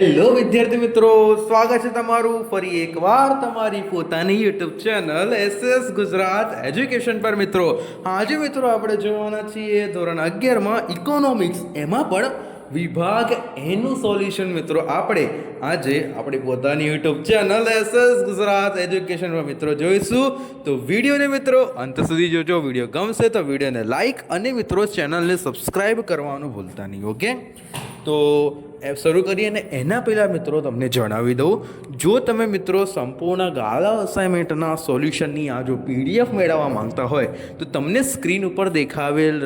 Hello વિદ્યાર્થી મિત્રો, સ્વાગત છે તમારું ફરી એકવાર તમારી પોતાની YouTube channel SS Gujarat education પર મિત્રો. આજે મિત્રો આપણે જોવાના છીએ ધોરણ અગિયારમાં ઇકોનોમિક્સ, એમાં પણ વિભાગ એનું સોલ્યુશન મિત્રો. આપણે આજે આપણી પોતાની YouTube channel SS Gujarat education પર મિત્રો જોઈશું. તો વિડીયોને મિત્રો અંત સુધી જોજો. વીડિયો ગમશે તો વિડીયોને લાઇક અને મિત્રો ચેનલને સબસ્ક્રાઈબ કરવાનું ભૂલતા નહીં, ઓકે? તો શરૂ કરીએ અને એના પહેલાં મિત્રો તમને જણાવી દઉં, જો તમે મિત્રો સંપૂર્ણ ગાળા અસાઇનમેન્ટના સોલ્યુશનની આ જો પીડીએફ મેળવવા માંગતા હોય, તો તમને સ્ક્રીન ઉપર દેખાવેલ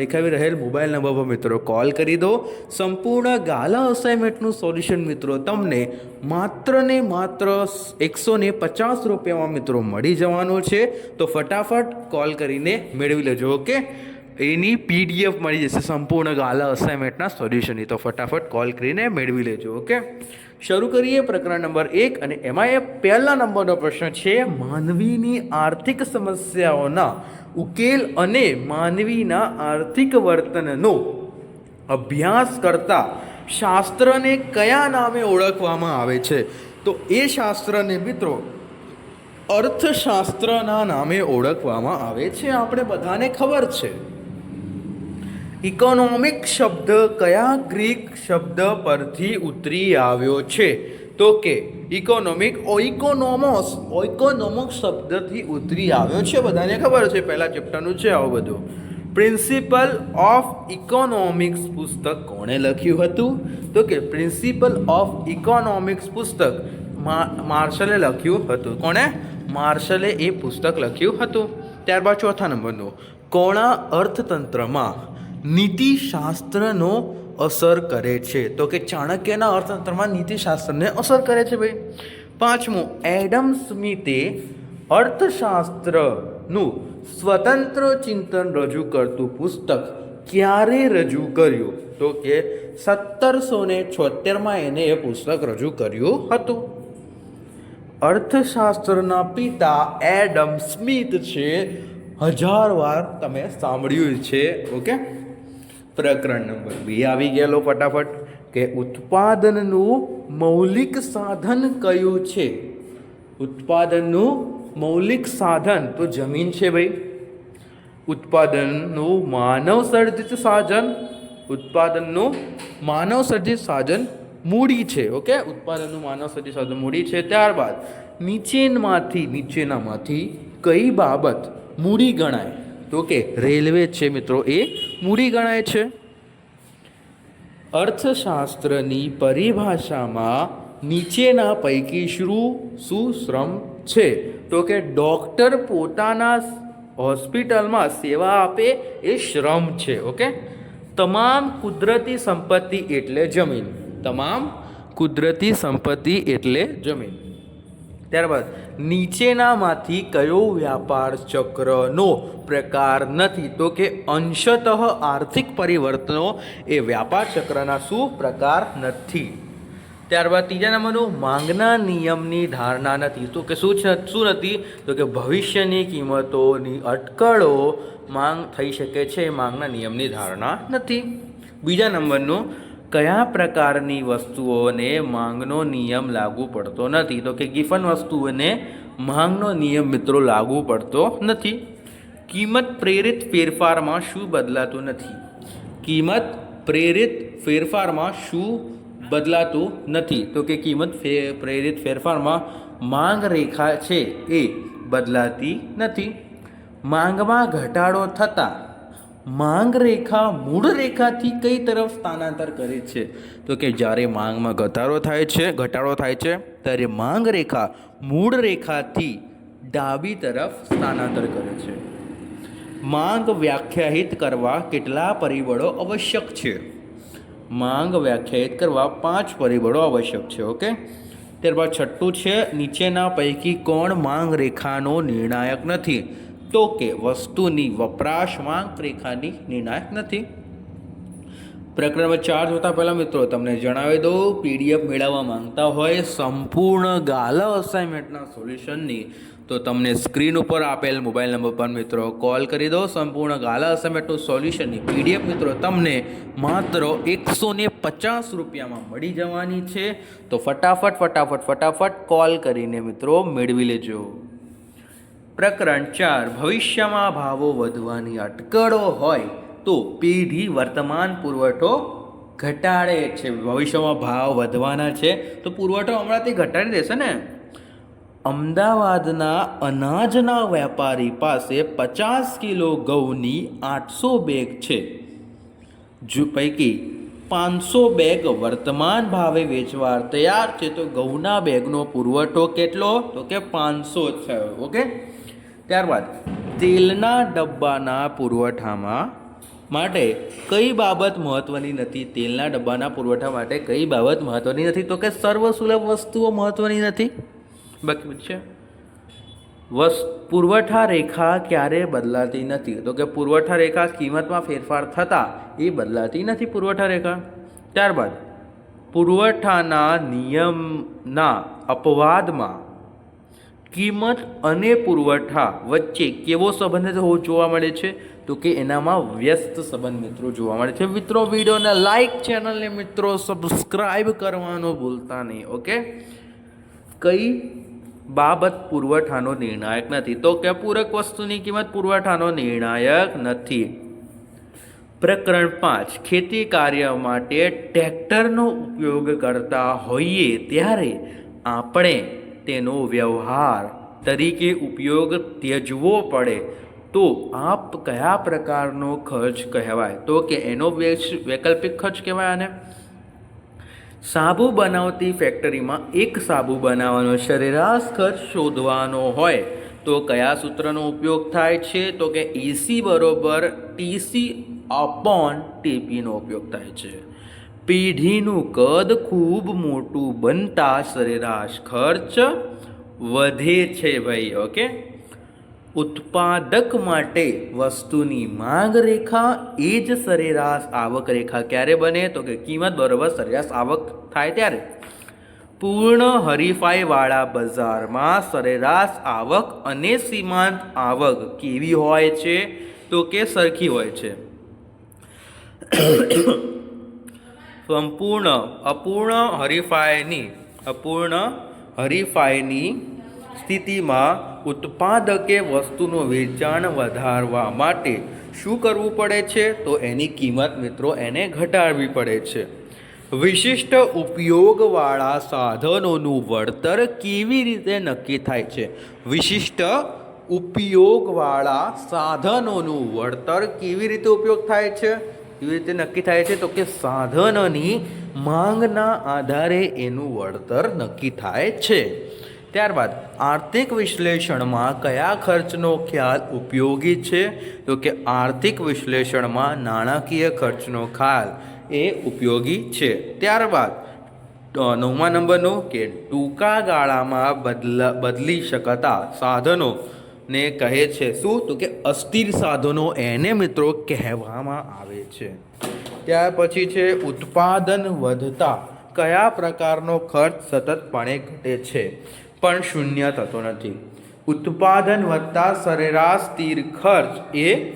દેખાવી રહેલ મોબાઈલ નંબર પર મિત્રો કોલ કરી દો. સંપૂર્ણ ગાળા અસાઇનમેન્ટનું સોલ્યુશન મિત્રો તમને માત્ર ને માત્ર એકસો ને પચાસ રૂપિયામાં મિત્રો મળી જવાનું છે. તો ફટાફટ કોલ કરીને મેળવી લેજો ઓકે એની પીડીએફ મળી જશે સંપૂર્ણ ગાલા અસાઇનમેન્ટના સોલ્યુશનની તો ફટાફટ કોલ કરીને મેળવી લેજો ઓકે શરૂ કરીએ પ્રકરણ નંબર એક અને એમાં એ પહેલા નંબરનો પ્રશ્ન છે, માનવીની આર્થિક સમસ્યાઓના ઉકેલ અને માનવીના આર્થિક વર્તનનો અભ્યાસ કરતા શાસ્ત્રને કયા નામે ઓળખવામાં આવે છે? તો એ શાસ્ત્રને મિત્રો અર્થશાસ્ત્રના નામે ઓળખવામાં આવે છે. આપણે બધાને ખબર છે. ઇકોનોમિક શબ્દ કયા ગ્રીક શબ્દ પરથી ઉતરી આવ્યો છે? તો કે ઇકોનોમિક ઓઇકોનોમોસ, ઓઇકોનોમોક શબ્દથી ઉતરી આવ્યો છે. બધાને ખબર છે, પહેલાં ચેપ્ટરનું છે આવું બધું. પ્રિન્સિપલ ઓફ ઇકોનોમિક્સ પુસ્તક કોણે લખ્યું હતું? તો કે પ્રિન્સિપલ ઓફ ઇકોનોમિક્સ પુસ્તક માર્શલે લખ્યું હતું. કોણે? માર્શલે એ પુસ્તક લખ્યું હતું. ત્યારબાદ ચોથા નંબરનું. કોણા અર્થતંત્રમાં નીતિશાસ્ત્રનો અસર કરે છે. તો કે ચાણક્યના અર્થતંત્રમાં નીતિશાસ્ત્રને અસર કરે છે ભાઈ. પાંચમું, એડમ સ્મિથે અર્થશાસ્ત્રનું સ્વતંત્ર ચિંતન રજૂ કરતું પુસ્તક ક્યારે રજૂ કર્યું? તો કે સત્તરસો ને છોતેરમાં એને એ પુસ્તક રજૂ કર્યું હતું. અર્થશાસ્ત્રના પિતા એડમ સ્મિથ છે. હજાર વાર તમે સાંભળ્યું છે, ઓકે? પ્રકરણ નંબર બી આવી ગયેલો ફટાફટ કે ઉત્પાદનનું મૌલિક સાધન કયું છે? ઉત્પાદનનું મૌલિક સાધન તો જમીન છે ભાઈ. ઉત્પાદનનું માનવ સર્જિત સાધન, ઉત્પાદનનું માનવ સર્જિત સાધન મૂડી છે, ઓકે? ઉત્પાદનનું માનવ સર્જિત સાધન મૂડી છે. ત્યારબાદ નીચેનામાંથી નીચેનામાંથી કઈ બાબત મૂડી ગણાય? તો કે રેલવે છે મિત્રો એ મૂડી ગણાય છે. અર્થશાસ્ત્રની પરિભાષામાં નીચેના પૈકી શું શું શ્રમ છે? તો કે ડૉક્ટર પોતાના હોસ્પિટલમાં સેવા આપે એ શ્રમ છે, ઓકે? તમામ કુદરતી સંપત્તિ એટલે જમીન. તમામ કુદરતી સંપત્તિ એટલે જમીન. ત્યારબાદ નીચેનામાંથી કયો વ્યાપાર ચક્રનો પ્રકાર નથી? તો કે અંશતઃ આર્થિક પરિવર્તનો એ વ્યાપાર ચક્રના શું પ્રકાર નથી? ત્યારબાદ ત્રીજા નંબરનું, માંગના નિયમની ધારણા નથી. તો કે શું છે, શું નથી? તો કે ભવિષ્યની કિંમતોની અટકળો માંગ થઈ શકે છે માંગના નિયમની ધારણા નથી. બીજા નંબરનું કયા પ્રકારની વસ્તુઓને માંગનો નિયમ લાગુ પડતો નથી? તો કે ગિફન વસ્તુઓને માંગનો નિયમ મિત્રો લાગુ પડતો નથી. કિંમત પ્રેરિત ફેરફારમાં શું બદલાતું નથી? કિંમત પ્રેરિત ફેરફારમાં શું બદલાતું નથી? તો કે કિંમત પ્રેરિત ફેરફારમાં માંગ રેખા છે એ બદલાતી નથી. માંગમાં ઘટાડો થતાં માંગ રેખા, મૂળ રેખાથી કઈ તરફ સ્થાનાંતર કરે છે? તો કે જ્યારે માંગમાં ઘટાડો થાય છે, ઘટાડો થાય છે, ત્યારે માંગ રેખા, મૂળ રેખાથી ડાબી તરફ સ્થાનાંતર કરે છે. માંગ વ્યાખ્યાયિત કરવા કેટલા પરિબળો આવશ્યક છે? માંગ વ્યાખ્યાયિત કરવા પાંચ પરિબળો આવશ્યક છે, ઓકે? ત્યારબાદ છઠ્ઠું છે, નીચેના પૈકી કોણ માંગ રેખાનો નિર્ણાયક નથી? તો કે વસ્તુની વપરાશ માંગ રેખાની નિર્ણાયક નથી. પ્રકરણમાં ચાર જોતા પહેલાં મિત્રો તમને જણાવી દઉં પીડીએફ મેળવવા માંગતા હોય સંપૂર્ણ ગાલા અસાઇનમેન્ટના સોલ્યુશનની તો તમને સ્ક્રીન ઉપર આપેલ મોબાઈલ નંબર પર મિત્રો કોલ કરી દો સંપૂર્ણ ગાલા અસાઇનમેન્ટનું સોલ્યુશનની પીડીએફ મિત્રો તમને માત્ર એકસો ને પચાસ રૂપિયામાં મળી જવાની છે. તો ફટાફટ ફટાફટ ફટાફટ કોલ કરીને મિત્રો મેળવી લેજો. પ્રકરણ ચાર, ભવિષ્યમાં ભાવો વધવાની અટકળો હોય તો પેઢી વર્તમાન પુરવઠો ઘટાડે છે. ભવિષ્યમાં ભાવ વધવાના છે તો પુરવઠો હમણાંથી ઘટાડી દેશે ને? અમદાવાદના અનાજના વેપારી પાસે પચાસ કિલો ઘઉંની આઠસો બેગ છે. જો પૈકી પાંચસો બેગ વર્તમાન ભાવે વેચવા તૈયાર છે તો ઘઉંના બેગનો પુરવઠો કેટલો? તો કે પાંચસો છે ઓકે? ત્યારબાદ તેલના ડબ્બાના પુરવઠામાં માટે કઈ બાબત મહત્વની નથી? તેલના ડબ્બાના પુરવઠા માટે કઈ બાબત મહત્વની નથી? તો કે સર્વસુલભ વસ્તુઓ મહત્વની નથી? બાકી છે. વસ, પુરવઠા રેખા ક્યારે બદલાતી નથી? તો કે પુરવઠા રેખા કિંમતમાં ફેરફાર થતાં એ બદલાતી નથી પુરવઠા રેખા. ત્યારબાદ પુરવઠાના નિયમના અપવાદમાં કિંમત અને પુરવઠા વચ્ચે કેવો સંબંધ જોવા મળે છે? તો કે એનામાં વ્યસ્ત સંબંધ મિત્રો જોવા મળે છે. મિત્રો, વિડીયોને લાઈક ચેનલને મિત્રો સબસ્ક્રાઈબ કરવાનું ભૂલતા નહીં ઓકે કઈ બાબત પુરવઠાનો નિર્ણાયક નથી? તો કે પૂરક વસ્તુની કિંમત પુરવઠાનો નિર્ણાયક નથી. પ્રકરણ પાંચ, ખેતી કાર્ય માટે ટ્રેક્ટરનો ઉપયોગ કરતા હોઈએ ત્યારે આપણે તેનો વ્યવહાર તરીકે ઉપયોગ ત્યજવો પડે, તો આપ કયા પ્રકારનો ખર્ચ કહેવાય? તો કે એનો વૈકલ્પિક ખર્ચ કહેવાય આને? સાબુ બનાવતી ફેક્ટરીમાં એક સાબુ બનાવવાનો સરેરાશ ખર્ચ શોધવાનો હોય, તો કયા સૂત્રનો ઉપયોગ થાય છે? તો કે એસી બરોબર ટીસી અપોન ટીપીનો ઉપયોગ થાય છે. પેઢીનું કદ ખૂબ મોટું બનતા સરેરાશ ખર્ચ વધે છે ભાઈ ઓકે ઉત્પાદક માટે વસ્તુની માંગ રેખા એ જ સરેરાશ આવક રેખા ક્યારે બને? તો કે કિંમત બરોબર સરેરાશ આવક થાય ત્યારે. પૂર્ણ હરીફાઈવાળા બજારમાં સરેરાશ આવક અને સીમાંત આવક કેવી હોય છે? તો કે સરખી હોય છે. સંપૂર્ણ, અપૂર્ણ હરીફાઈની અપૂર્ણ હરીફાઈની સ્થિતિમાં ઉત્પાદકે વસ્તુનું વેચાણ વધારવા માટે શું કરવું પડે છે? તો એની કિંમત મિત્રો એને ઘટાડવી પડે છે. વિશિષ્ટ ઉપયોગવાળા સાધનોનું વળતર કેવી રીતે નક્કી થાય છે? વિશિષ્ટ ઉપયોગવાળા સાધનોનું વળતર કેવી રીતે ઉપયોગ થાય છે? કેવી રીતે નક્કી થાય છે તો કે સાધનોની માંગના આધારે એનું વળતર નક્કી થાય છે. ત્યારબાદ આર્થિક વિશ્લેષણમાં કયા ખર્ચનો ખ્યાલ ઉપયોગી છે? તો કે આર્થિક વિશ્લેષણમાં નાણાકીય ખર્ચનો ખ્યાલ એ ઉપયોગી છે. ત્યારબાદ નવમા નંબરનું કે ટૂંકા ગાળામાં બદલા, બદલી શકતા સાધનો. ને કહે છે, શું? તો કે અસ્થિર સાધનો એને મિત્રો કહેવામાં આવે છે. ત્યાર પછી છે, ઉત્પાદન વધતા કયા પ્રકારનો ખર્ચ સતતપણે ઘટે છે? પણ શૂન્ય થતો નથી. ઉત્પાદન વધતા સરેરાશ સ્થિર ખર્ચ એ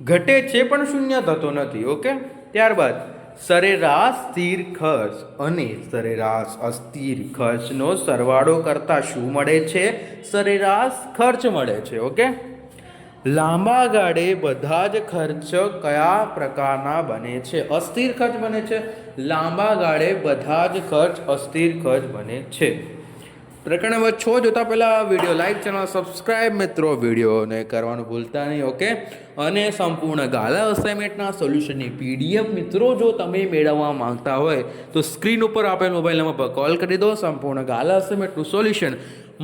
ઘટે છે, પણ શૂન્ય થતો નથી. ઓકે? ત્યારબાદ સરેરાશ સ્થિર ખર્ચ અને સરેરાશ અસ્થિર ખર્ચનો સરવાળો કરતાં શું મળે છે? સરેરાશ ખર્ચ મળે છે, ઓકે? લાંબા ગાળે બધા જ ખર્ચ કયા પ્રકારના બને છે? અસ્થિર ખર્ચ બને છે. લાંબા ગાળે બધા જ ખર્ચ અસ્થિર ખર્ચ બને છે. પ્રકરણ નંબર છ, જોતા પહેલાં વીડિયો લાઇક ચેનલ સબસ્ક્રાઇબ મિત્રો. વિડીયોને કરવાનું ભૂલતા નહીં ઓકે અને સંપૂર્ણ ગાલા અસાઇનમેન્ટના સોલ્યુશનની પીડીએફ મિત્રો, જો તમે મેળવવા માંગતા હોય, તો સ્ક્રીન ઉપર આપેલ મોબાઈલ નંબર પર કોલ કરી દો. સંપૂર્ણ ગાલા અસાઇનમેન્ટનું સોલ્યુશન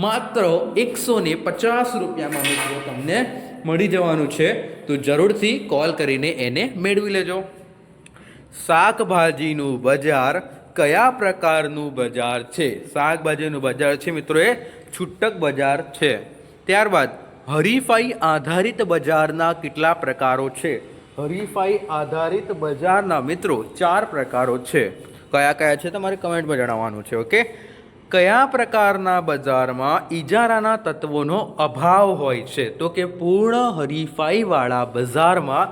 માત્ર એકસો ને પચાસ રૂપિયામાં મિત્રો તમને મળી જવાનું છે. તો જરૂરથી કોલ કરીને એને મેળવી લેજો. શાકભાજીનું બજાર કયા પ્રકારનું બજાર છે? શાકભાજીનું બજાર છે મિત્રો એ છૂટક બજાર છે. ત્યારબાદ હરીફાઈ આધારિત બજારના કેટલા પ્રકારો છે? હરીફાઈ આધારિત બજારના મિત્રો ચાર પ્રકારો છે. કયા કયા છે તમારે કમેન્ટમાં જણાવવાનું છે, ઓકે? કયા પ્રકારના બજારમાં ઇજારાના તત્વોનો અભાવ હોય છે? તો કે પૂર્ણ હરીફાઈવાળા બજારમાં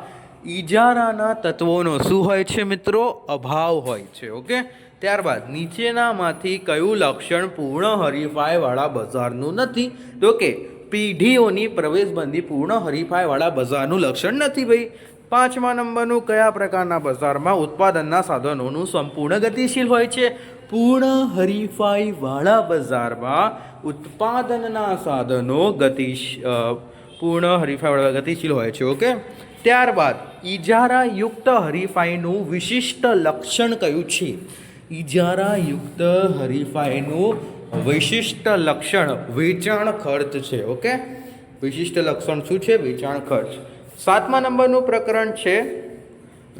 ઇજારાના તત્વોનો શું હોય છે મિત્રો? અભાવ હોય છે, ઓકે? ત્યારબાદ નીચેનામાંથી કયું લક્ષણ પૂર્ણ હરીફાઈવાળા બજારનું નથી? તો કે પેઢીઓની પ્રવેશબંધી પૂર્ણ હરીફાઈવાળા બજારનું લક્ષણ નથી ભાઈ. પાંચમા નંબરનું કયા પ્રકારના બજારમાં ઉત્પાદનના સાધનોનું સંપૂર્ણ ગતિશીલ હોય છે? પૂર્ણ હરીફાઈવાળા બજારમાં ઉત્પાદનના સાધનો ગતિશ પૂર્ણ હરીફાઈવાળા ગતિશીલ હોય છે, ઓકે? ત્યારબાદ ઇજારાયુક્ત હરીફાઈનું વિશિષ્ટ લક્ષણ કયું છે? ઇજારાયુક્ત હરીફાઈનું વિશિષ્ટ લક્ષણ, વેચાણ ખર્ચ છે, ઓકે? વિશિષ્ટ લક્ષણ શું છે? વેચાણ ખર્ચ. સાતમા નંબરનું પ્રકરણ છે,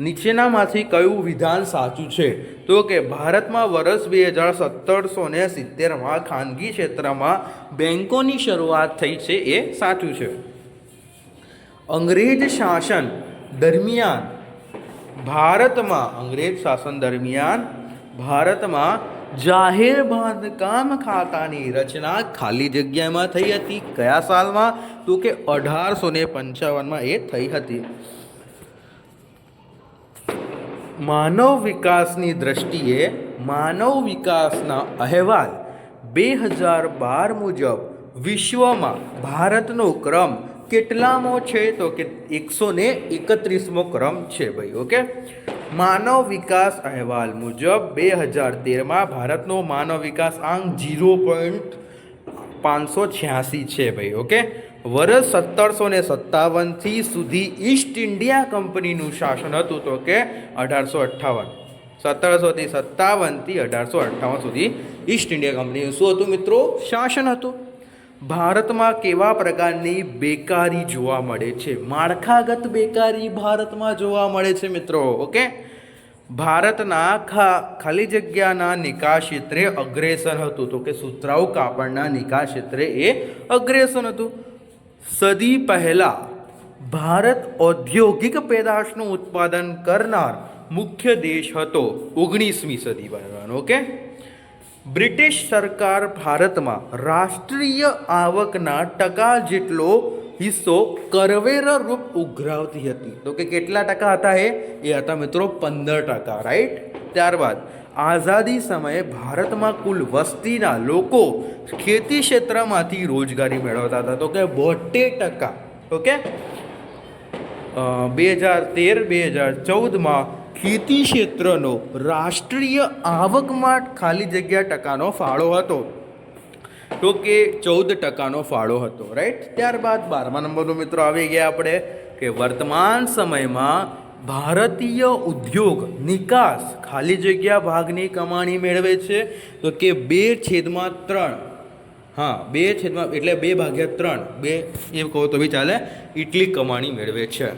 નીચેનામાંથી કયું વિધાન સાચું છે? તો કે ભારતમાં વર્ષ બે હજાર સત્તરસો ને સિત્તેરમાં ખાનગી ક્ષેત્રમાં બેન્કોની શરૂઆત થઈ છે, એ સાચું છે. અંગ્રેજ શાસન દરમિયાન, ભારતમાં, અંગ્રેજ શાસન દરમિયાન ભારતમાં જાહેર બાંધકામ ખાતાની રચના ખાલી જગ્યામાં થઈ હતી. કયા સાલમાં તો કે અઢારસો ને પંચાવનમાં એ થઈ હતી. માનવ વિકાસની દ્રષ્ટિએ માનવ વિકાસના અહેવાલ બે હજાર બાર મુજબ વિશ્વમાં ભારતનો ક્રમ કેટલામો છે? તો કે એકસો ને એકત્રીસમો ક્રમ છે ભાઈ, ઓકે? માનવ વિકાસ અહેવાલ મુજબ બે હજાર તેરમાં ભારતનો માનવ વિકાસ આંક જીરો પોઈન્ટ પાંચસો છ્યાસી છે ભાઈ, ઓકે? વર્ષ સત્તરસો ને સત્તાવનથી સુધી ઈસ્ટ ઇન્ડિયા કંપનીનું શાસન હતું તો કે અઢારસો અઠ્ઠાવન. સત્તરસોથી સત્તાવનથી અઢારસો અઠ્ઠાવન સુધી ઈસ્ટ ઇન્ડિયા કંપનીનું શું હતું મિત્રો? શાસન હતું. ભારતમાં કેવા પ્રકારની બેકારી જોવા મળે છે? માળખાગત બેકારી ભારતમાં જોવા મળે છે મિત્રો, ઓકે? ભારતના ખા, ખાલી જગ્યાના નિકાસ ક્ષેત્રે અગ્રેસર હતું. તો કે સુતરાઉ કાપડના નિકાસ ક્ષેત્રે એ અગ્રેસર હતું. સદી પહેલાં ભારત ઔદ્યોગિક પેદાશનું ઉત્પાદન કરનાર મુખ્ય દેશ હતો ઓગણીસમી સદી બરાબર ઓકે? બ્રિટિશ સરકાર ભારતમાં રાષ્ટ્રીય આવકના ટકા જેટલો હિસ્સો કરવેરા રૂપ ઉઘરાવતી હતી. તો કે કેટલા ટકા હતા એ? એ હતા મિત્રો પંદર ટકા રાઈટ ત્યારબાદ આઝાદી સમયે ભારતમાં કુલ વસ્તીના લોકો ખેતી ક્ષેત્રમાંથી રોજગારી મેળવતા હતા. તો કે બોતેર ટકા, ઓકે? બે હજાર તેર, બે હજાર ચૌદમાં ખેતી ક્ષેત્રનો રાષ્ટ્રીય આવકમાં ખાલી જગ્યા ટકાનો ફાળો હતો. તો કે ચૌદ ટકાનો ફાળો હતો રાઈટ ત્યારબાદ બારમા નંબરનો મિત્રો આવી ગયા આપણે કે વર્તમાન સમયમાં ભારતીય ઉદ્યોગ નિકાસ ખાલી જગ્યા ભાગની કમાણી મેળવે છે. તો કે બે છેદમાં ત્રણ, હા, બે છેદમાં, એટલે બે ભાગ્યા ત્રણ, બે, એ કહો તો બી ચાલે, એટલી કમાણી મેળવે છે.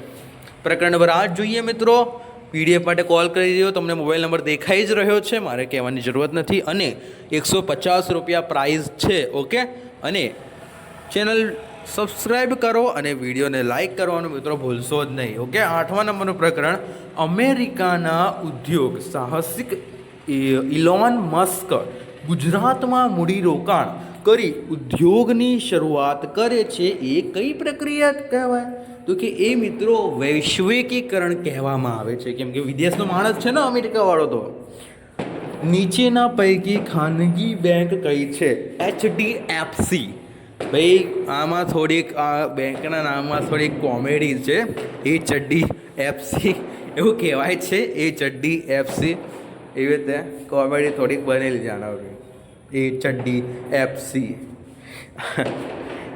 પ્રકરણ નંબર આઠ જોઈએ મિત્રો. પીડીએફ માટે કોલ કરી દો તમને મોબાઈલ નંબર દેખાઈ જ રહ્યો છે. મારે કહેવાની જરૂરત નથી. અને એકસો પચાસ રૂપિયા પ્રાઇઝ છે, ઓકે? અને ચેનલ સબસ્ક્રાઈબ કરો અને વિડીયોને લાઇક કરવાનું મિત્રો ભૂલશો જ નહીં, ઓકે? આઠમા નંબરનું પ્રકરણ, અમેરિકાના ઉદ્યોગ સાહસિક ઇલોન મસ્ક ગુજરાતમાં મૂડીરોકાણ કરી ઉદ્યોગની શરૂઆત કરે છે એ કઈ પ્રક્રિયા કહેવાય? તો કે એ મિત્રો વૈશ્વિકીકરણ કહેવામાં આવે છે. કેમ કે વિદેશનો માણસ છે ને અમેરિકાવાળો તો. નીચેના પૈકી ખાનગી બેંક કઈ છે? એચડીએફસી. ભાઈ, આમાં થોડીક, આ બેંકના નામમાં થોડીક કોમેડી છે. એ ચડ્ડી એફસી એવું કહેવાય છે એ ચડ્ડી એફસી એવી રીતે કોમેડી થોડીક બનેલી જાણવવી એ ચડ્ડી એફસી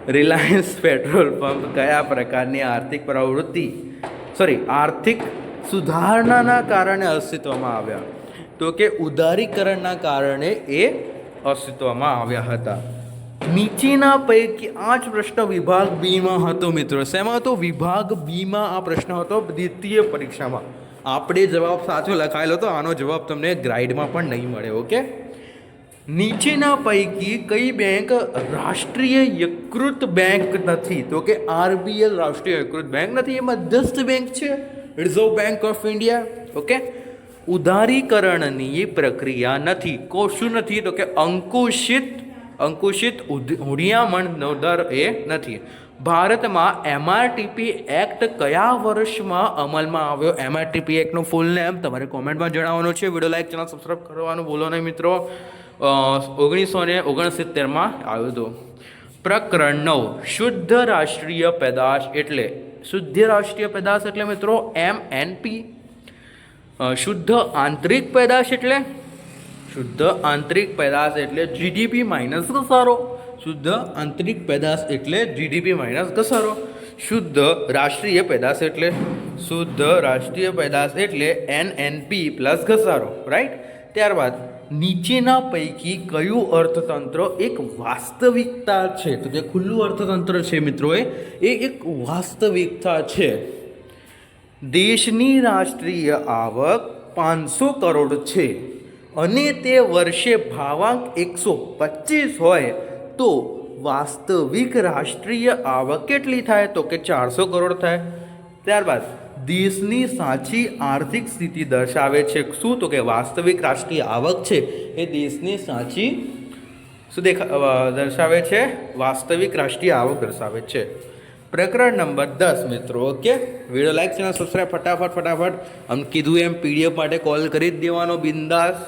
રિલાયન્સ પેટ્રોલ પંપ કયા પ્રકારની આર્થિક પ્રવૃત્તિ? સોરી આર્થિક સુધારણાના કારણે અસ્તિત્વમાં આવ્યા. તો કે ઉદારીકરણના કારણે એ અસ્તિત્વમાં આવ્યા હતા. નીચેના પૈકી આ જ પ્રશ્ન વિભાગ બીમાં હતો મિત્રો. શેમાં હતો? વિભાગ બીમાં આ પ્રશ્ન હતો દ્વિતીય પરીક્ષામાં. આપણે જવાબ સાચો લખાયેલો હતો આનો જવાબ તમને ગ્રાઇડમાં પણ નહીં મળે, ઓકે? નીચેના પૈકી કઈ બેંક રાષ્ટ્રીય યકૃત બેંક નથી? તો કે આરબીએલ રાષ્ટ્રીય યકૃત બેંક નથી એ મધ્યસ્થ બેંક છે Reserve Bank of India okay ઉદારીકરણની પ્રક્રિયા નથી કો શું નથી, તો કે અંકુશિત અંકુશિત હુડિયામણનો દર એ નથી. ભારતમાં એમઆરટીપી એક્ટ કયા વર્ષમાં અમલમાં આવ્યો? એમઆરટીપી એક્ટનું ફૂલ નેમ તમારે કોમેન્ટમાં જણાવવાનું છે. વીડિયો લાઈક ચેનલ સબસ્ક્રાઈબ કરવાનું ભૂલો નહીં મિત્રો. ઓગણીસો ને ઓગણસિત્તેરમાં આવ્યું હતું. પ્રકરણ નવ, શુદ્ધ રાષ્ટ્રીય પેદાશ એટલે, શુદ્ધ રાષ્ટ્રીય પેદાશ એટલે મિત્રો એમ એન પી શુદ્ધ આંતરિક પેદાશ એટલે, શુદ્ધ આંતરિક પેદાશ એટલે જીડીપી માઇનસ ઘસારો. શુદ્ધ આંતરિક પેદાશ એટલે જીડીપી માઇનસ ઘસારો. શુદ્ધ રાષ્ટ્રીય પેદાશ એટલે, શુદ્ધ રાષ્ટ્રીય પેદાશ એટલે એનએનપી પ્લસ ઘસારો રાઈટ ત્યારબાદ નીચેના પૈકી કયું અર્થતંત્ર એક વાસ્તવિકતા છે? તો જે ખુલ્લું અર્થતંત્ર છે મિત્રો એ એ એક વાસ્તવિકતા છે. દેશની રાષ્ટ્રીય આવક પાંચસો કરોડ છે અને તે વર્ષે ભાવાંક એકસો પચીસ હોય તો વાસ્તવિક રાષ્ટ્રીય આવક કેટલી થાય? તો કે ચારસો કરોડ થાય. ત્યારબાદ દેશની સાચી આર્થિક સ્થિતિ દર્શાવે છે. શું તો કે વાસ્તવિક રાષ્ટ્રીય આવક છે એ દેશની સાચી શું દેખા દર્શાવે છે? વાસ્તવિક રાષ્ટ્રીય આવક દર્શાવે છે. પ્રકરણ નંબર દસ મિત્રો, okay? Video like, channel subscribe ફટાફટ ફટાફટ. આમ કીધું એમ પીડીએફ માટે કોલ કરી જ દેવાનો, બિંદાસ.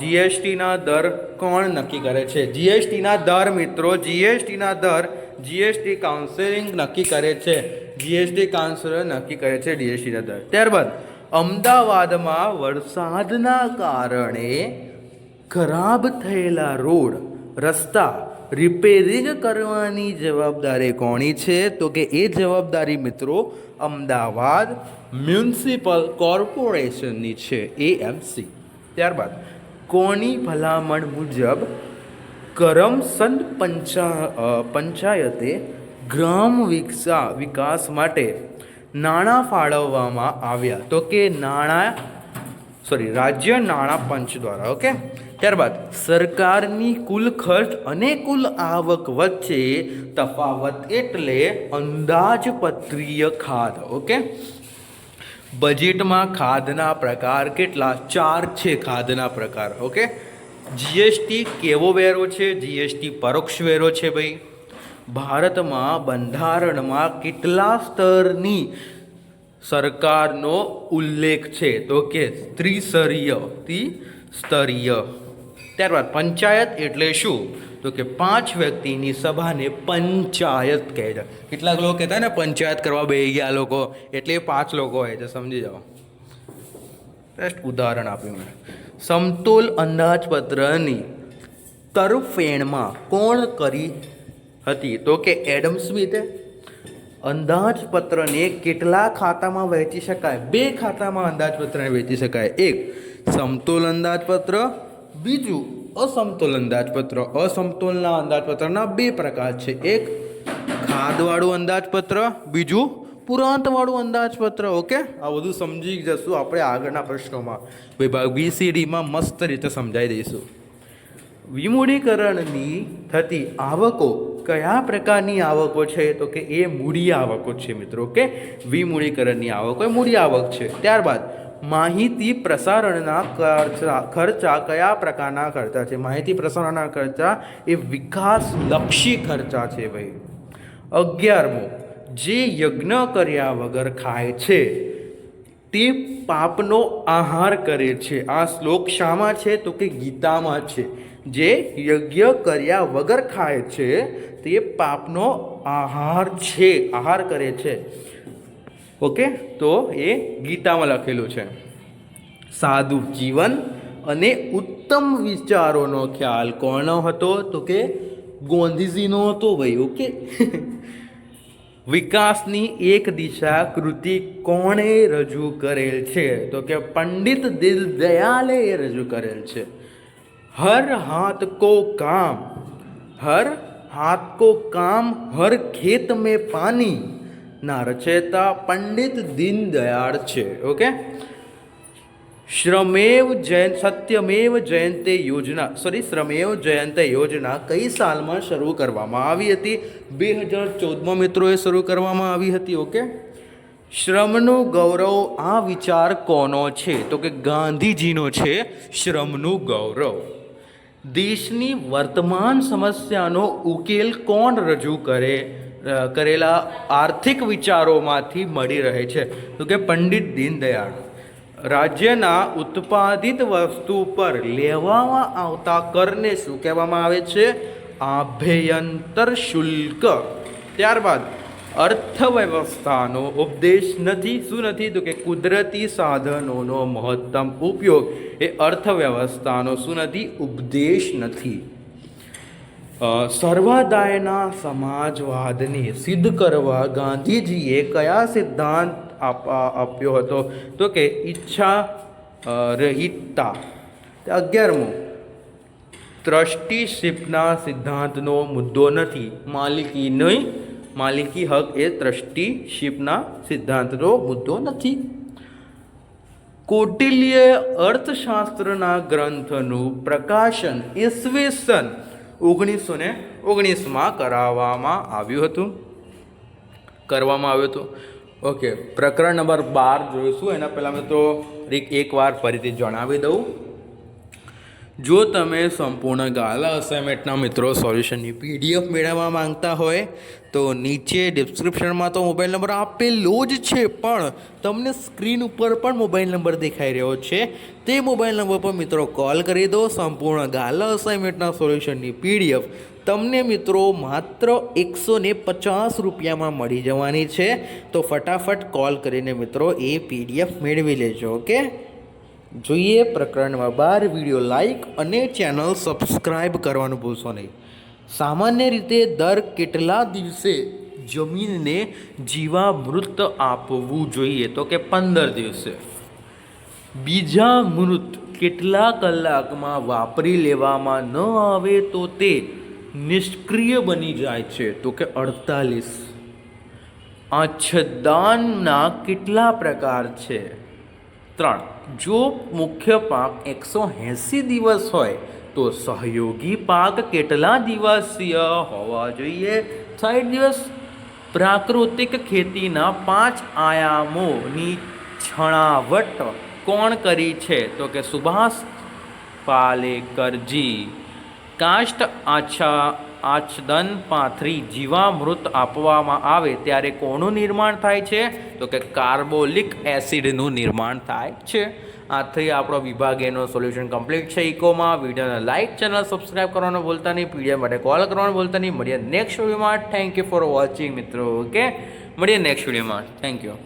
જીએસટીના દર કોણ નક્કી કરે છે? જીએસટીના દર મિત્રો, જીએસટીના દર જીએસટી કાઉન્સેલિંગ નક્કી કરે છે. જીએસટી કાઉન્સિલર નક્કી કરે છે જીએસટીના દર. ત્યારબાદ, અમદાવાદમાં વરસાદના કારણે ખરાબ થયેલા રોડ, રસ્તા રિપેરિંગ કરવાની જવાબદારી કોની છે? તો કે એ જવાબદારી મિત્રો અમદાવાદ મ્યુનિસિપલ કોર્પોરેશનની છે એએમસી ત્યારબાદ, કોની ભલામણ મુજબ કરમસદ પંચા પંચાયતે ગ્રામ વિકસા, વિકાસ માટે નાણાં ફાળવવામાં આવ્યા. તો કે નાણાં સોરી રાજ્ય નાણાં પંચ દ્વારા ઓકે ત્યારબાદ, સરકારની કુલ ખર્ચ અને કુલ આવક વચ્ચે તફાવત એટલે અંદાજપત્રીય ખાધ ઓકે બજેટમાં ખાધના પ્રકાર કેટલા? ચાર છે ખાધના પ્રકાર ઓકે જીએસટી કેવો વેરો છે? જીએસટી પરોક્ષ વેરો છે ભાઈ. ભારતમાં બંધારણમાં કેટલા સ્તરની સરકારનો ઉલ્લેખ છે? તો કે ત્રિસ્તરીય ત્રિસ્તરીય ત્યારબાદ પંચાયત એટલે શું? તો કે પાંચ વ્યક્તિની સભાને પંચાયત કહે છે. કેટલાક લોકો કહેતા ને, પંચાયત કરવા બે ગયા લોકો. એટલે પાંચ લોકો હોય છે, સમજી જાઓ. જસ્ટ ઉદાહરણ આપ્યું મેં. સમતોલ અંદાજપત્રની તરફેણમાં કોણ કરી હતી? તો કે એડમ સ્મિથે. અંદાજપત્રને કેટલા ખાતામાં વહેંચી શકાય? બે ખાતામાં અંદાજપત્રને વહેંચી શકાય. એક, સમતોલ અંદાજપત્ર. બીજું, અસમતોલ અંદાજપત્ર. અસમતોલના અંદાજપત્રના બે પ્રકાર છે. એક, ખાદવાળું અંદાજપત્ર. બીજું પુરાંતવાળું અંદાજપત્ર ઓકે આ બધું સમજી જશું આપણે આગળના પ્રશ્નોમાં. વિભાગ બીસીડીમાં મસ્ત રીતે સમજાવી દઈશું. વિમૂડીકરણની થતી આવકો કયા પ્રકારની આવકો છે? તો કે એ મૂડી આવકો છે મિત્રો કે વિમૂડીકરણની આવકો એ મૂડી આવક છે. ત્યારબાદ, માહિતી પ્રસારણના ખર્ચા ખર્ચા કયા પ્રકારના ખર્ચા છે? માહિતી પ્રસારણના ખર્ચા એ વિકાસલક્ષી ખર્ચા છે, ભાઈ. અગિયારમો જે યજ્ઞ કર્યા વગર ખાય છે, તે પાપનો આહાર કરે છે. આ શ્લોક શામાં છે તો કે ગીતામાં છે. જે યજ્ઞ કર્યા વગર ખાય છે, તે પાપનો આહાર છે, આહાર કરે છે. ઓકે? તો એ ગીતામાં લખેલું છે. સાદુ જીવન અને ઉત્તમ વિચારોનો ખ્યાલ કોનો હતો? તો કે ગોંધીજીનો હતો ભાઈ, ઓકે? વિકાસની એક દિશા કૃતિ કોણે રજૂ કરેલ છે? તો કે પંડિત દીનદયાલે એ રજૂ કરેલ છે. હર હાથ કો કામ, હર હાથ કો કામ, હર ખેત મેં પાની, ના રચેતા પંડિત દીનદયાળ છે. ઓકે? શ્રમેવ જયંત, સત્યમેવ જયંતે યોજના. સોરી શ્રમેવ જયંતે યોજના કઈ સાલમાં શરૂ કરવામાં આવી હતી? બે હજાર ચૌદમાં મિત્રોએ શરૂ કરવામાં આવી હતી, ઓકે? શ્રમનું ગૌરવ આ વિચાર કોનો છે? તો કે ગાંધીજીનો છે શ્રમનું ગૌરવ. દેશની વર્તમાન સમસ્યાનો ઉકેલ કોણ રજૂ કરે? કરેલા આર્થિક વિચારોમાંથી મળી રહે છે. તો કે પંડિત દીનદયાળ. રાજ્યના ઉત્પાદિત વસ્તુ પર લેવામાં આવતા કરને શું કહેવામાં આવે છે? આભ્યંતર શુલ્ક. ત્યારબાદ, અર્થવ્યવસ્થાનો ઉપદેશ નથી, શું નથી? તો કે કુદરતી સાધનોનો મહત્તમ ઉપયોગ. એ અર્થવ્યવસ્થાનો શું નથી? ઉપદેશ નથી. સર્વાદાયના સમાજવાદને સિદ્ધ કરવા ગાંધીજીએ કયા સિદ્ધાંત આપ્યો હતો. તો કે ઈચ્છા રહિતતા. અગિયારમું. ટ્રસ્ટીશીપના સિદ્ધાંતનો મુદ્દો નથી. માલિકી નહીં. માલિકી હક એ ટ્રસ્ટીશીપના સિદ્ધાંતનો મુદ્દો નથી. કૌટિલ્ય અર્થશાસ્ત્રના ગ્રંથનું પ્રકાશન ઈસવીસન ઓગણીસો ને ઓગણીસમાં કરાવવામાં આવ્યું હતું. કરવામાં આવ્યું હતું. ઓકે, પ્રકરણ નંબર બાર જોઈશું. એના પહેલાં મિત્રો એક એકવાર ફરીથી જણાવી દઉં. જો તમે સંપૂર્ણ ગાલા અસાઇનમેન્ટના મિત્રો સોલ્યુશનની પીડીએફ મેળવવા માંગતા હોય, તો નીચે ડિસ્ક્રિપ્શનમાં તો મોબાઈલ નંબર આપેલો જ છે, પણ તમને સ્ક્રીન ઉપર પણ મોબાઈલ નંબર દેખાઈ રહ્યો છે. તે મોબાઈલ નંબર પર મિત્રો કોલ કરી દો. સંપૂર્ણ ગાલા અસાઇનમેન્ટના સોલ્યુશનની પીડીએફ તમને મિત્રો માત્ર એકસો ને પચાસ રૂપિયામાં મળી જવાની છે. તો ફટાફટ કોલ કરીને મિત્રો એ પીડીએફ મેળવી લેજો, ઓકે? જોઈએ પ્રકરણમાં બાર, વીડિયો લાઈક અને ચેનલ સબસ્ક્રાઈબ કરવાનું ભૂલશો નહીં. સામાન્ય રીતે દર કેટલા દિવસે જમીનને જીવામૃત આપવું જોઈએ? તો કે પંદર દિવસે. બીજા મૃત કેટલા કલાકમાં વાપરી લેવામાં ન આવે તો તે નિષ્ક્રિય બની જાય છે તો કે અડતાલીસ. આચ્છદાનના કેટલા પ્રકાર છે? ત્રણ. જો મુખ્ય પાક એકસો એંસી દિવસ હોય, તો સહયોગી પાક કેટલા દિવસીય હોવા જોઈએ? સાઠ દિવસ. પ્રાકૃતિક ખેતીના પાંચ આયામોની છણાવટ કોણ કરી છે? તો કે સુભાષ પાલેકરજી. કાષ્ટ આછા આચ્છદન પાથરી જીવામૃત આપવામાં આવે ત્યારે કોનું નિર્માણ થાય છે? તો કે કાર્બોલિક એસિડનું નિર્માણ થાય છે. આથી આપણો વિભાગ એનો સોલ્યુશન કમ્પ્લીટ છે ઇકોમાં વિડીયોને લાઇક ચેનલ સબસ્ક્રાઇબ કરવાનું ભૂલતા નહીં. પીડીએફ માટે કોલ કરવાનું ભૂલતા નહીં. મળીએ નેક્સ્ટ વિડીયોમાં થેન્ક યુ ફોર વોચિંગ મિત્રો. ઓકે મળીએ નેક્સ્ટ વિડીયોમાં થેન્ક યુ